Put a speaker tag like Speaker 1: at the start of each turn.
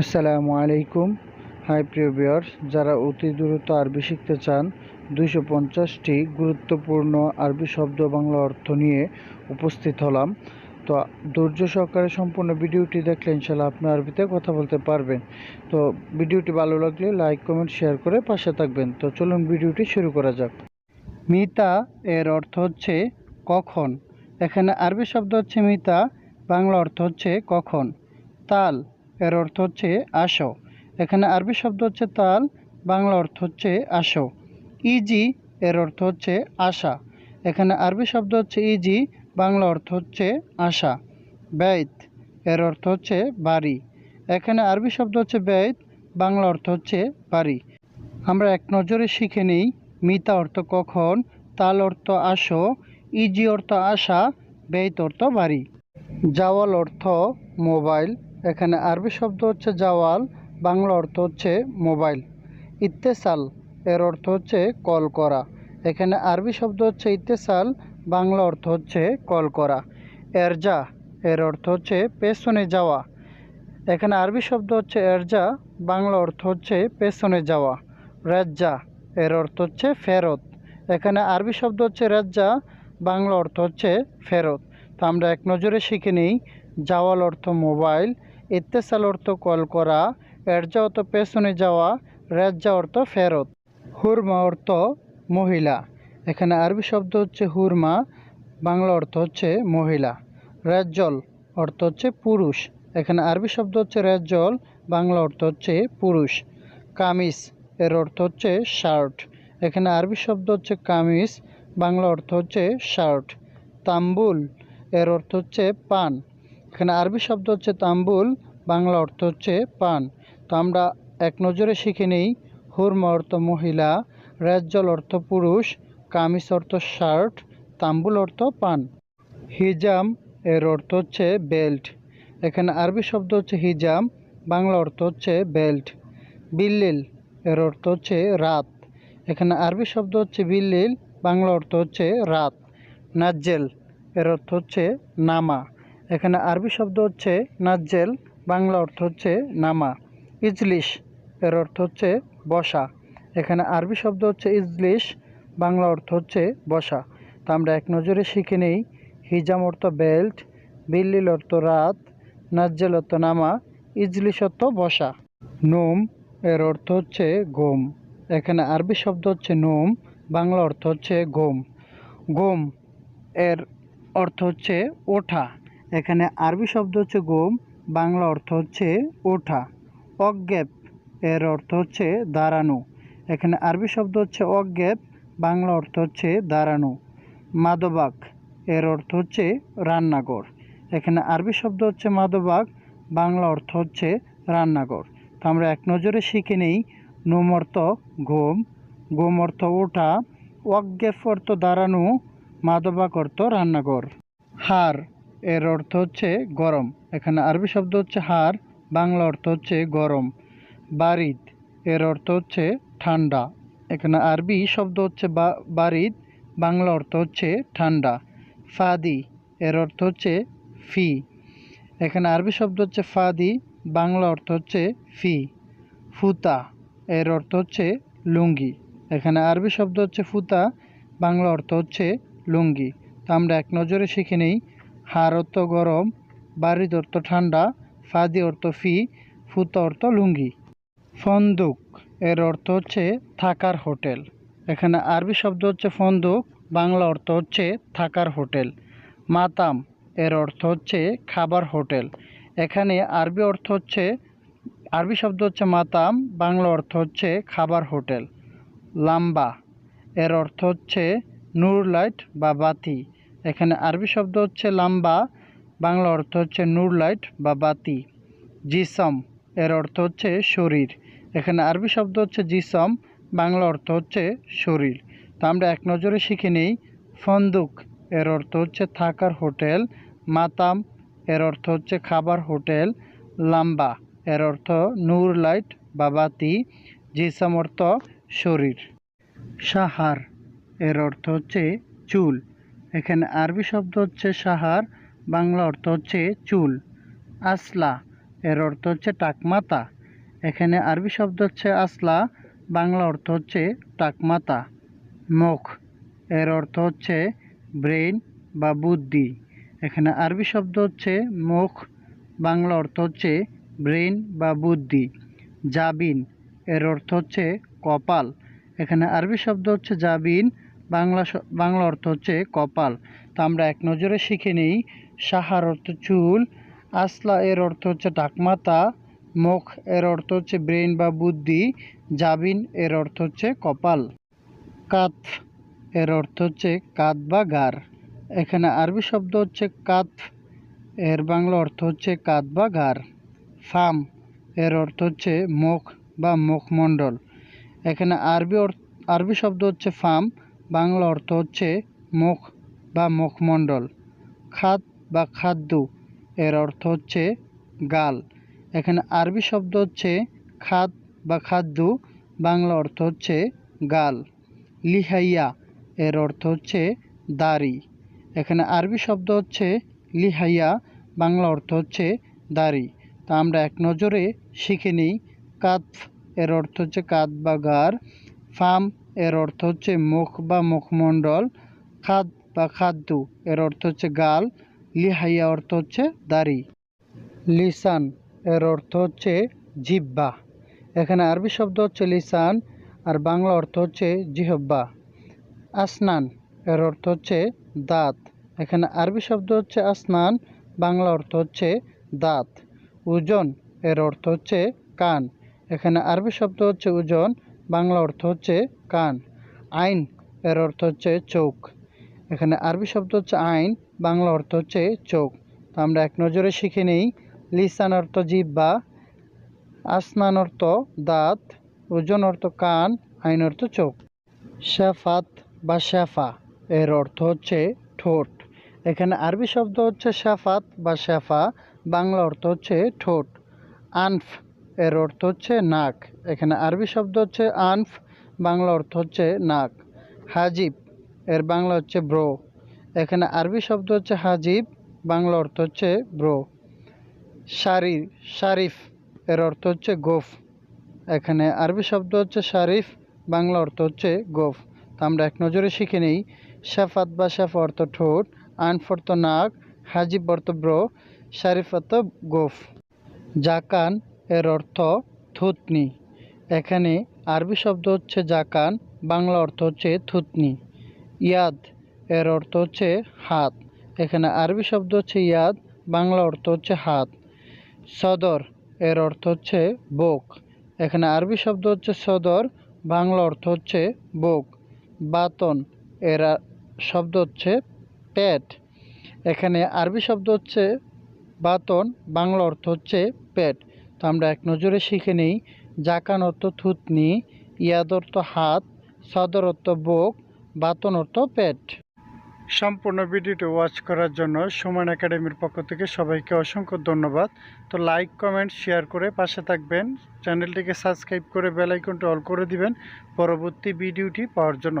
Speaker 1: আসসালামু আলাইকুম। হাই, প্রিয় ভিউয়ার্স, যারা অতি দ্রুত আরবি শিখতে চান, দুইশো পঞ্চাশটি গুরুত্বপূর্ণ আরবি শব্দ বাংলা অর্থ নিয়ে উপস্থিত হলাম। তো ধৈর্য সহকারে সম্পূর্ণ ভিডিওটি দেখলে ইনশাল্লাহ আপনি আরবিতে কথা বলতে পারবেন। তো ভিডিওটি ভালো লাগলে লাইক, কমেন্ট, শেয়ার করে পাশে থাকবেন। তো চলুন ভিডিওটি শুরু করা যাক। মিতা এর অর্থ হচ্ছে কখন। এখানে আরবি শব্দ হচ্ছে মিতা, বাংলা অর্থ হচ্ছে কখন। তাল এর অর্থ হচ্ছে আসো। এখানে আরবি শব্দ হচ্ছে তাল, বাংলা অর্থ হচ্ছে আসো। ইজি এর অর্থ হচ্ছে আশা। এখানে আরবি শব্দ হচ্ছে ইজি, বাংলা অর্থ হচ্ছে আশা। ব্যয়ত এর অর্থ হচ্ছে বাড়ি। এখানে আরবি শব্দ হচ্ছে ব্যয়ত বাংলা অর্থ হচ্ছে বাড়ি। আমরা এক নজরে শিখে নিই, মিতা অর্থ কখন, তাল অর্থ আসো, ইজি অর্থ আশা ব্যয়ত অর্থ বাড়ি। জাওয়াল অর্থ মোবাইল এখানে আরবি শব্দ হচ্ছে জাওয়াল, বাংলা অর্থ হচ্ছে মোবাইল। ইত্তেসাল, এর অর্থ হচ্ছে কল করা। এখানে আরবি শব্দ হচ্ছে ইত্তেসাল, বাংলা অর্থ হচ্ছে কল করা। এরজা, এর অর্থ হচ্ছে পেছনে যাওয়া। এখানে আরবি শব্দ হচ্ছে এরজা, বাংলা অর্থ হচ্ছে পেছনে যাওয়া। রেজ্জা, এর অর্থ হচ্ছে ফেরত। এখানে আরবি শব্দ হচ্ছে রেজ্জা, বাংলা অর্থ হচ্ছে ফেরত। তো আমরা এক নজরে শিখে নিই যাওয়াল অর্থ মোবাইল ইত্তেসাল অর্থ কল করা এরজা অর্থ পেছনে যাওয়া রেজ্জা অর্থ ফেরত। হুরমা অর্থ মহিলা। এখানে আরবি শব্দ হচ্ছে হুরমা, বাংলা অর্থ হচ্ছে মহিলা। রেজ্জল অর্থ হচ্ছে পুরুষ। এখানে আরবি শব্দ হচ্ছে রেজ্জল বাংলা অর্থ হচ্ছে পুরুষ। কামিজ এর অর্থ হচ্ছে শার্ট। এখানে আরবি শব্দ হচ্ছে কামিজ, বাংলা অর্থ হচ্ছে শার্ট। তাম্বুল এর অর্থ হচ্ছে পান। এখানে আরবি শব্দ হচ্ছে তাম্বুল, বাংলা অর্থ হচ্ছে পান। তো আমরা এক নজরে শিখে নিই, হুরমা অর্থ মহিলা রেজ্জল অর্থ পুরুষ, কামিজ অর্থ শার্ট, তাম্বুল অর্থ পান। হিজাম এর অর্থ হচ্ছে বেল্ট। এখানে আরবি শব্দ হচ্ছে হিজাম, বাংলা অর্থ হচ্ছে বেল্ট। বিল্লিল এর অর্থ হচ্ছে রাত। এখানে আরবি শব্দ হচ্ছে বিল্লিল, বাংলা অর্থ হচ্ছে রাত। নাজ্জেল এর অর্থ হচ্ছে নামা। এখানে আরবি শব্দ হচ্ছে নাজ্জেল, বাংলা অর্থ হচ্ছে নামা। ইজলিশ এর অর্থ হচ্ছে বসা। এখানে আরবি শব্দ হচ্ছে ইজলিশ, বাংলা অর্থ হচ্ছে বসা। তো আমরা এক নজরে শিখে নেই। হিজাম অর্থ বেল্ট, বিল্লিল অর্থ রাত, নাজ্জেল অর্থ নামা, ইজলিশ অর্থ বসা। নোম এর অর্থ হচ্ছে গোম এখানে আরবি শব্দ হচ্ছে নোম, বাংলা অর্থ হচ্ছে গোম গোম এর অর্থ হচ্ছে ওঠা। এখানে আরবি শব্দ হচ্ছে গোম, বাংলা অর্থ হচ্ছে ওঠা। অজ্ঞেপ এর অর্থ হচ্ছে দাঁড়ানো। এখানে আরবি শব্দ হচ্ছে অজ্ঞেপ বাংলা অর্থ হচ্ছে দাঁড়ানো। মাদবাক, এর অর্থ হচ্ছে রান্নাঘর। এখানে আরবি শব্দ হচ্ছে মাদবাক, বাংলা অর্থ হচ্ছে রান্নাঘর। তো আমরা এক নজরে শিখে নেই, নোম অর্থ ঘুম গোম অর্থ ওঠা ওয়াজ্ঞেফ অর্থ দাঁড়ানো, মাদবাক অর্থ রান্নাঘর। হার এর অর্থ হচ্ছে গরম। এখানে আরবি শব্দ হচ্ছে হার, বাংলা অর্থ হচ্ছে গরম। বারিদ, এর অর্থ হচ্ছে ঠান্ডা। এখানে আরবি শব্দ হচ্ছে বারিদ, বাংলা অর্থ হচ্ছে ঠান্ডা। ফাদি, এর অর্থ হচ্ছে ফি। এখানে আরবি শব্দ হচ্ছে ফাদি, বাংলা অর্থ হচ্ছে ফি। ফুতা, এর অর্থ হচ্ছে লুঙ্গি। এখানে আরবি শব্দ হচ্ছে ফুতা, বাংলা অর্থ হচ্ছে লুঙ্গি। তো আমরা এক নজরে শিখে নেই হার অর্থ গরম, বাড়ির অর্থ ঠান্ডা, ফাদি অর্থ ফি, ফুতা অর্থ লুঙ্গি। ফন্দুক, এর অর্থ হচ্ছে থাকার হোটেল। এখানে আরবি শব্দ হচ্ছে ফন্দুক, বাংলা অর্থ হচ্ছে থাকার হোটেল। মাতাম, এর অর্থ হচ্ছে খাবার হোটেল। এখানে আরবি অর্থ হচ্ছে, আরবি শব্দ হচ্ছে মাতাম, বাংলা অর্থ হচ্ছে খাবার হোটেল। লাম্বা, এর অর্থ হচ্ছে নূর লাইট বা বাতি। এখানে আরবি শব্দ হচ্ছে লাম্বা, বাংলা অর্থ হচ্ছে নূর লাইট বা বাতি। জিসম, এর অর্থ হচ্ছে শরীর। এখানে আরবি শব্দ হচ্ছে জিসম, বাংলা অর্থ হচ্ছে শরীর। তো আমরা এক নজরে শিখে নিই, ফন্দুক, এর অর্থ হচ্ছে থাকার হোটেল। মাতাম, এর অর্থ হচ্ছে খাবার হোটেল। লাম্বা, এর অর্থ নূর লাইট বা বাতি। জিসম অর্থ শরীর। সাহার, এর অর্থ হচ্ছে চুল। এখানে আরবি শব্দ হচ্ছে সাহার, বাংলা অর্থ হচ্ছে চুল। আসলা, এর অর্থ হচ্ছে টাকমাতা। এখানে আরবি শব্দ হচ্ছে আসলা, বাংলা অর্থ হচ্ছে টাকমাতা। মুখ, এর অর্থ হচ্ছে ব্রেন বা বুদ্ধি। এখানে আরবি শব্দ হচ্ছে মুখ, বাংলা অর্থ হচ্ছে ব্রেন বা বুদ্ধি। জাবিন, এর অর্থ হচ্ছে কপাল। এখানে আরবি শব্দ হচ্ছে জাবিন বাংলা বাংলা অর্থ হচ্ছে কপাল। তো আমরা এক নজরে শিখে নিই। সাহার অর্থ চুল, আসলা এর অর্থ হচ্ছে টাকমাতা মুখ এর অর্থ হচ্ছে ব্রেন বা বুদ্ধি, জাবিন এর অর্থ হচ্ছে কপাল। কাত এর অর্থ হচ্ছে কাত বা গার। এখানে আরবি শব্দ হচ্ছে কাত এর বাংলা অর্থ হচ্ছে কাত বা গার। ফাম এর অর্থ হচ্ছে মুখ বা মুখমণ্ডল। এখানে আরবি অর্থ আরবি শব্দ হচ্ছে ফাম বাংলা অর্থ হচ্ছে মুখ বা মুখমণ্ডল। খাদ বা খাদ্য এর অর্থ হচ্ছে গাল। এখানে আরবি শব্দ হচ্ছে খাদ বা খাদ্য বাংলা অর্থ হচ্ছে গাল। লিহাইয়া এর অর্থ হচ্ছে দাড়ি। এখানে আরবি শব্দ হচ্ছে লিহাইয়া, বাংলা অর্থ হচ্ছে দাড়ি। তা আমরা এক নজরে শিখে নিই। কাত এর অর্থ হচ্ছে কাত বা গার। ফাম এর অর্থ হচ্ছে মুখ বা মুখমণ্ডল, খাদ বা খাদ্য। এর অর্থ হচ্ছে গাল, লিহাইয়া অর্থ হচ্ছে দাড়ি। লিসান, এর অর্থ হচ্ছে জিব্বা এখানে আরবি শব্দ হচ্ছে লিসান আর বাংলা অর্থ হচ্ছে জিহব্বা আসনান, এর অর্থ হচ্ছে দাঁত। এখানে আরবি শব্দ হচ্ছে আসনান, বাংলা অর্থ হচ্ছে দাঁত। ওজন এর অর্থ হচ্ছে কান। এখানে আরবি শব্দ হচ্ছে ওজন বাংলা অর্থ হচ্ছে কান, আইন এর অর্থ হচ্ছে চোখ। এখানে আরবি শব্দ হচ্ছে আইন, বাংলা অর্থ হচ্ছে চোখ। তো আমরা এক নজরে শিখে নেই, লিসান অর্থ জিব্বা আসনান অর্থ দাঁত, ওজন অর্থ কান, আইন অর্থ চোখ। শাফাত বা শাফা এর অর্থ হচ্ছে ঠোঁট। এখানে আরবি শব্দ হচ্ছে শাফাত বা শাফা বাংলা অর্থ হচ্ছে ঠোঁট। আনফ এর অর্থ হচ্ছে নাক। এখানে আরবি শব্দ হচ্ছে আনফ, বাংলা অর্থ হচ্ছে নাক। হাজিব, এর বাংলা হচ্ছে ব্রো। এখানে আরবি শব্দ হচ্ছে হাজিব, বাংলা অর্থ হচ্ছে ব্রো। শারি শারিফ, এর অর্থ হচ্ছে গোফ। এখানে আরবি শব্দ হচ্ছে শারিফ, বাংলা অর্থ হচ্ছে গোফ। তো আমরা এক নজরে শিখে নিই, শাফাত বা শাফা অর্থ ঠোঁট, আনফ অর্থ নাক, হাজিব অর্থ ব্রো, শারিফ অর্থ গোফ। জাকান এর অর্থ থুতনি। এখানে আরবি শব্দ হচ্ছে জাকান, বাংলা অর্থ হচ্ছে থুতনি। ইয়াদ, এর অর্থ হচ্ছে হাত। এখানে আরবি শব্দ হচ্ছে ইয়াদ, বাংলা অর্থ হচ্ছে হাত। সদর, এর অর্থ হচ্ছে বোক। এখানে আরবি শব্দ হচ্ছে সদর, বাংলা অর্থ হচ্ছে বোক। বাতন, এর শব্দ হচ্ছে পেট। এখানে আরবি শব্দ হচ্ছে বাতন, বাংলা অর্থ হচ্ছে পেট। তো আমরা এক নজরে শিখে নিই। জাকান অর্থ থুতনি, ইয়াদ অর্থ হাত, সদর অর্থ বোক, বাতন অর্থ পেট। সম্পূর্ণ ভিডিওটি ওয়াচ করার জন্য সুমন একাডেমির পক্ষ থেকে সবাইকে অসংখ্য ধন্যবাদ। তো লাইক কমেন্ট শেয়ার করে পাশে থাকবেন। চ্যানেলটিকে সাবস্ক্রাইব করে বেল আইকনটি অল করে দিবেন। পরবর্তী ভিডিওটি পাওয়ার জন্য।